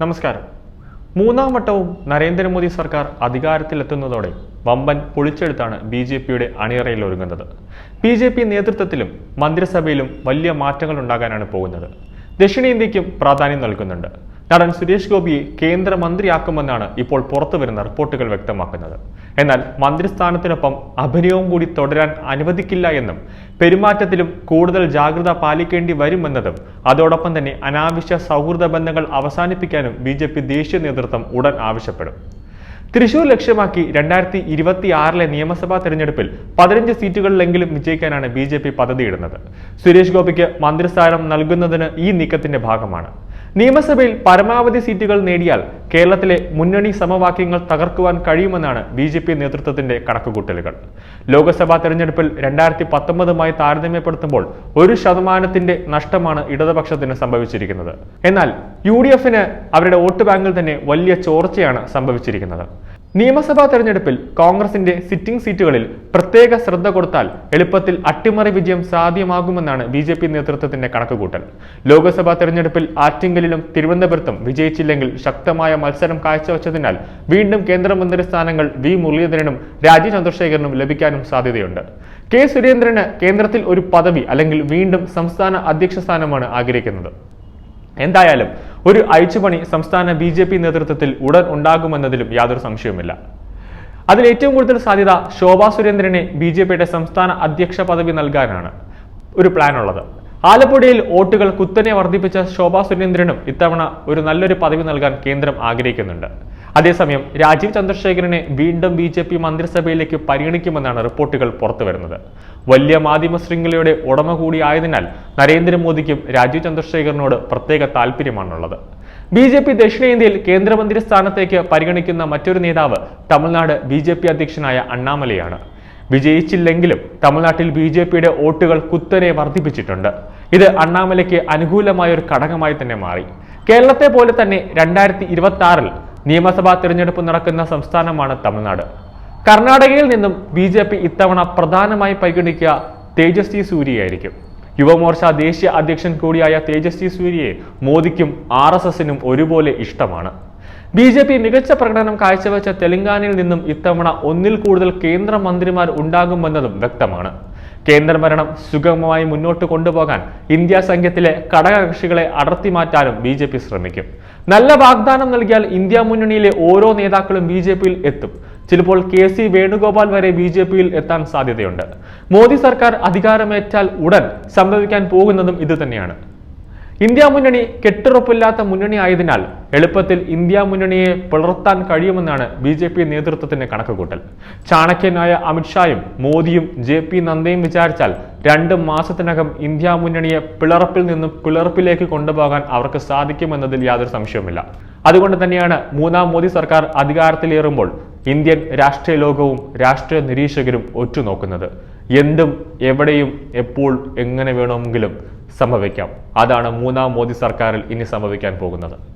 നമസ്കാരം. മൂന്നാം വട്ടവും നരേന്ദ്രമോദി സർക്കാർ അധികാരത്തിലെത്തുന്നതോടെ വമ്പൻ പൊളിച്ചെടുത്താണ് ബി ജെ പിയുടെ അണിയറയിൽ ഒരുങ്ങുന്നത്. ബി ജെ പി നേതൃത്വത്തിലും മന്ത്രിസഭയിലും വലിയ മാറ്റങ്ങൾ ഉണ്ടാകാനാണ് പോകുന്നത്. ദക്ഷിണേന്ത്യയ്ക്കും പ്രാധാന്യം നൽകുന്നുണ്ട്. നടൻ സുരേഷ് ഗോപിയെ കേന്ദ്രമന്ത്രിയാക്കുമെന്നാണ് ഇപ്പോൾ പുറത്തുവരുന്ന റിപ്പോർട്ടുകൾ വ്യക്തമാക്കുന്നത്. എന്നാൽ മന്ത്രിസ്ഥാനത്തിനൊപ്പം അഭിനയവും കൂടി തുടരാൻ അനുവദിക്കില്ല എന്നും പെരുമാറ്റത്തിലും കൂടുതൽ ജാഗ്രത പാലിക്കേണ്ടി വരുമെന്നതും അതോടൊപ്പം തന്നെ അനാവശ്യ സൗഹൃദ ബന്ധങ്ങൾ അവസാനിപ്പിക്കാനും ബി ജെ പി ദേശീയ നേതൃത്വം ഉടൻ ആവശ്യപ്പെടും. തൃശൂർ ലക്ഷ്യമാക്കി രണ്ടായിരത്തി ഇരുപത്തി ആറിലെ നിയമസഭാ തെരഞ്ഞെടുപ്പിൽ പതിനഞ്ച് സീറ്റുകളിലെങ്കിലും വിജയിക്കാനാണ് ബി ജെ പി പദ്ധതിയിടുന്നത്. സുരേഷ് ഗോപിക്ക് മന്ത്രിസ്ഥാനം നൽകുന്നതിന് ഈ നീക്കത്തിന്റെ ഭാഗമാണ്. നിയമസഭയിൽ പരമാവധി സീറ്റുകൾ നേടിയാൽ കേരളത്തിലെ മുന്നണി സമവാക്യങ്ങൾ തകർക്കുവാൻ കഴിയുമെന്നാണ് ബി ജെ പി നേതൃത്വത്തിന്റെ കണക്കുകൂട്ടലുകൾ. ലോക്സഭാ തെരഞ്ഞെടുപ്പിൽ രണ്ടായിരത്തി പത്തൊമ്പതുമായി താരതമ്യപ്പെടുത്തുമ്പോൾ ഒരു ശതമാനത്തിന്റെ നഷ്ടമാണ് ഇടതുപക്ഷത്തിന് സംഭവിച്ചിരിക്കുന്നത്. എന്നാൽ യു ഡി എഫിന് അവരുടെ വോട്ട് ബാങ്കിൽ തന്നെ വലിയ ചോർച്ചയാണ് സംഭവിച്ചിരിക്കുന്നത്. നിയമസഭാ തെരഞ്ഞെടുപ്പിൽ കോൺഗ്രസിന്റെ സിറ്റിംഗ് സീറ്റുകളിൽ പ്രത്യേക ശ്രദ്ധ കൊടുത്താൽ എളുപ്പത്തിൽ അട്ടിമറി വിജയം സാധ്യമാകുമെന്നാണ് ബി ജെ പി നേതൃത്വത്തിന്റെ കണക്കുകൂട്ടൽ. ലോക്സഭാ തെരഞ്ഞെടുപ്പിൽ ആറ്റിങ്കലിലും തിരുവനന്തപുരത്തും വിജയിച്ചില്ലെങ്കിൽ ശക്തമായ മത്സരം കാഴ്ചവെച്ചതിനാൽ വീണ്ടും കേന്ദ്രമന്ത്രി സ്ഥാനങ്ങൾ വി മുരളീധരനും രാജീവ് ചന്ദ്രശേഖരനും ലഭിക്കാനും സാധ്യതയുണ്ട്. കെ സുരേന്ദ്രന് കേന്ദ്രത്തിൽ ഒരു പദവി അല്ലെങ്കിൽ വീണ്ടും സംസ്ഥാന അധ്യക്ഷ സ്ഥാനമാണ് ആഗ്രഹിക്കുന്നത്. എന്തായാലും ഒരു അഴിച്ചുപണി സംസ്ഥാന ബി ജെ പി നേതൃത്വത്തിൽ ഉടൻ ഉണ്ടാകുമെന്നതിലും യാതൊരു സംശയവുമില്ല. അതിൽ ഏറ്റവും കൂടുതൽ സാധ്യത ശോഭാ സുരേന്ദ്രനെ ബി ജെ പിയുടെ സംസ്ഥാന അധ്യക്ഷ പദവി നൽകാനാണ് ഒരു പ്ലാൻ ഉള്ളത് ആലപ്പുഴയിൽ വോട്ടുകൾ കുത്തനെ വർദ്ധിപ്പിച്ച ശോഭാ സുരേന്ദ്രനും ഇത്തവണ ഒരു നല്ലൊരു പദവി നൽകാൻ കേന്ദ്രം ആഗ്രഹിക്കുന്നുണ്ട്. അതേസമയം രാജീവ് ചന്ദ്രശേഖരനെ വീണ്ടും ബി ജെ പി മന്ത്രിസഭയിലേക്ക് പരിഗണിക്കുമെന്നാണ് റിപ്പോർട്ടുകൾ പുറത്തുവരുന്നത് വലിയ മാധ്യമ ശൃംഖലയുടെ ഉടമ കൂടിയായതിനാൽ നരേന്ദ്രമോദിക്കും രാജീവ് ചന്ദ്രശേഖരനോട് പ്രത്യേക താല്പര്യമാണുള്ളത് ബി ജെ പി ദക്ഷിണേന്ത്യയിൽ കേന്ദ്രമന്ത്രി സ്ഥാനത്തേക്ക് പരിഗണിക്കുന്ന മറ്റൊരു നേതാവ് തമിഴ്നാട് ബി ജെ പി അധ്യക്ഷനായ അണ്ണാമലയാണ്. വിജയിച്ചില്ലെങ്കിലും തമിഴ്നാട്ടിൽ ബി ജെ പിയുടെ വോട്ടുകൾ കുത്തനെ വർദ്ധിപ്പിച്ചിട്ടുണ്ട്. ഇത് അണ്ണാമലയ്ക്ക് അനുകൂലമായ ഒരു ഘടകമായി തന്നെ മാറി. കേരളത്തെ പോലെ തന്നെ രണ്ടായിരത്തി ഇരുപത്തി ആറിൽ നിയമസഭാ തിരഞ്ഞെടുപ്പ് നടക്കുന്ന സംസ്ഥാനമാണ് തമിഴ്നാട്. കർണാടകയിൽ നിന്നും ബി ജെ പി ഇത്തവണ പ്രധാനമായി പരിഗണിക്കുക തേജസ്വി സൂര്യയായിരിക്കും. യുവമോർച്ച ദേശീയ അധ്യക്ഷൻ കൂടിയായ തേജസ്വി സൂര്യയെ മോദിക്കും ആർ എസ് എസിനും ഒരുപോലെ ഇഷ്ടമാണ്. ബി ജെ പി മികച്ച പ്രകടനം കാഴ്ചവെച്ച തെലങ്കാനയിൽ നിന്നും ഇത്തവണ ഒന്നിൽ കൂടുതൽ കേന്ദ്രമന്ത്രിമാർ ഉണ്ടാകുമെന്നതും വ്യക്തമാണ്. കേന്ദ്രഭരണം സുഗമമായി മുന്നോട്ട് കൊണ്ടുപോകാൻ ഇന്ത്യ സംഘത്തിലെ ഘടകകക്ഷികളെ അടർത്തി മാറ്റാനും ബി ജെ പി ശ്രമിക്കും. നല്ല വാഗ്ദാനം നൽകിയാൽ ഇന്ത്യ മുന്നണിയിലെ ഓരോ നേതാക്കളും ബി ജെ പിയിൽ എത്തും. ചിലപ്പോൾ കെ സി വേണുഗോപാൽ വരെ ബി ജെ പിയിൽ എത്താൻ സാധ്യതയുണ്ട്. മോദി സർക്കാർ അധികാരമേറ്റാൽ ഉടൻ സംഭവിക്കാൻ പോകുന്നതും ഇത് തന്നെയാണ്. ഇന്ത്യ മുന്നണി കെട്ടുറപ്പില്ലാത്ത മുന്നണി ആയതിനാൽ എളുപ്പത്തിൽ ഇന്ത്യ മുന്നണിയെ പുലർത്താൻ കഴിയുമെന്നാണ് ബി ജെ പി നേതൃത്വത്തിന്റെ കണക്കുകൂട്ടൽ. ചാണക്യനായ അമിത്ഷായും മോദിയും ജെ പി നന്ദയും വിചാരിച്ചാൽ രണ്ട് മാസത്തിനകം ഇന്ത്യ മുന്നണിയെ പിളർപ്പിൽ നിന്നും പിളർപ്പിലേക്ക് കൊണ്ടുപോകാൻ അവർക്ക് സാധിക്കുമെന്നതിൽ യാതൊരു സംശയവുമില്ല. അതുകൊണ്ട് തന്നെയാണ് മൂന്നാം മോദി സർക്കാർ അധികാരത്തിലേറുമ്പോൾ ഇന്ത്യൻ രാഷ്ട്രീയ ലോകവും രാഷ്ട്രീയ നിരീക്ഷകരും ഒറ്റുനോക്കുന്നത്. എന്തും എവിടെയും എപ്പോൾ എങ്ങനെ വേണമെങ്കിലും സംഭവിക്കാം. അതാണ് മൂന്നാം മോദി സർക്കാരിൽ ഇനി സംഭവിക്കാൻ പോകുന്നത്.